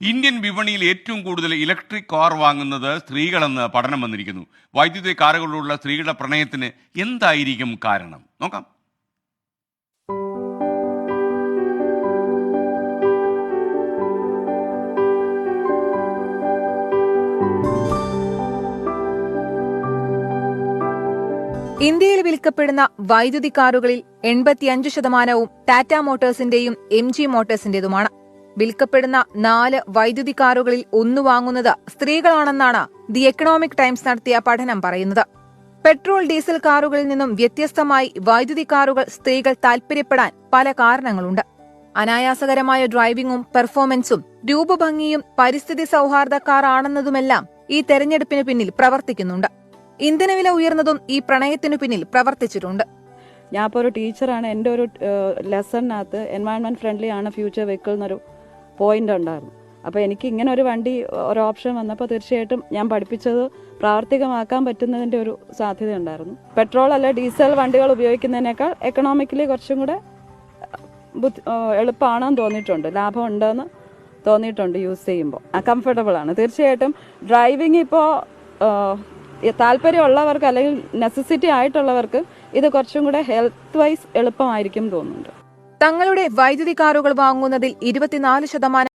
Indian വിപണിയിൽ ഏറ്റവും കൂടുതൽ ഇലക്ട്രിക് കാർ വാങ്ങുന്നത് സ്ത്രീകളെന്ന് പഠനം വന്നിരിക്കുന്നു. വൈദ്യുതി കാറുകളിലുള്ള സ്ത്രീകളുടെ പ്രണയത്തിന് എന്തായിരിക്കും കാരണം? നോക്കാം. ഇന്ത്യയിൽ വിൽക്കപ്പെടുന്ന വൈദ്യുതി കാറുകളിൽ എൺപത്തിയഞ്ച് ശതമാനവും ടാറ്റ മോട്ടോഴ്സിന്റെയും എം ജി മോട്ടോഴ്സിന്റേതുമാണ്. വിൽക്കപ്പെടുന്ന നാല് വൈദ്യുതി കാറുകളിൽ ഒന്ന് വാങ്ങുന്നത് സ്ത്രീകളാണെന്നാണ് ദി എക്കണോമിക് ടൈംസ് നടത്തിയ പഠനം പറയുന്നത്. പെട്രോൾ ഡീസൽ കാറുകളിൽ നിന്നും വ്യത്യസ്തമായി വൈദ്യുതി കാറുകൾ സ്ത്രീകൾ താൽപര്യപ്പെടാൻ പല കാരണങ്ങളുണ്ട്. അനായാസകരമായ ഡ്രൈവിംഗും പെർഫോമൻസും രൂപഭംഗിയും പരിസ്ഥിതി സൗഹാർദ്ദ കാർ ആണെന്നതുമെല്ലാം ഈ തെരഞ്ഞെടുപ്പിന് പിന്നിൽ പ്രവർത്തിക്കുന്നുണ്ട്. ഇന്ധനവില ഉയർന്നതും ഈ പ്രണയത്തിനു പിന്നിൽ പ്രവർത്തിച്ചിട്ടുണ്ട്. ഞാൻ ഇപ്പോൾ ഒരു ടീച്ചറാണ്. എന്റെ ഒരു ലെസണിനകത്ത് എൻവയൺമെന്റ് ഫ്രണ്ട്ലി ആണ് ഫ്യൂച്ചർ വെഹിക്കിൾ എന്നൊരു പോയിന്റ് ഉണ്ടായിരുന്നു. അപ്പോൾ എനിക്ക് ഇങ്ങനെ ഒരു വണ്ടി ഒരു ഓപ്ഷൻ വന്നപ്പോൾ തീർച്ചയായിട്ടും ഞാൻ പഠിപ്പിച്ചത് പ്രാവർത്തികമാക്കാൻ പറ്റുന്നതിന്റെ ഒരു സാധ്യത ഉണ്ടായിരുന്നു. പെട്രോൾ അല്ല ഡീസൽ വണ്ടികൾ ഉപയോഗിക്കുന്നതിനേക്കാൾ എക്കണോമിക്കലി കുറച്ചും കൂടെ ബുദ്ധി എളുപ്പമാണെന്ന് തോന്നിയിട്ടുണ്ട്. ലാഭം ഉണ്ടെന്ന് തോന്നിയിട്ടുണ്ട് യൂസ് ചെയ്യുമ്പോൾ. കംഫർട്ടബിൾ ആണ്. തീർച്ചയായിട്ടും ഡ്രൈവിംഗ് ഇപ്പോൾ താല്പര്യമുള്ളവർക്ക് അല്ലെങ്കിൽ നെസസിറ്റി ആയിട്ടുള്ളവർക്ക് ഇത് കുറച്ചും കൂടെ ഹെൽത്ത് വൈസ് എളുപ്പമായിരിക്കും തോന്നുന്നുണ്ട്. തങ്ങളുടെ വൈദ്യുതി കാറുകൾ വാങ്ങുന്നതിൽ ഇരുപത്തിനാല് ശതമാനം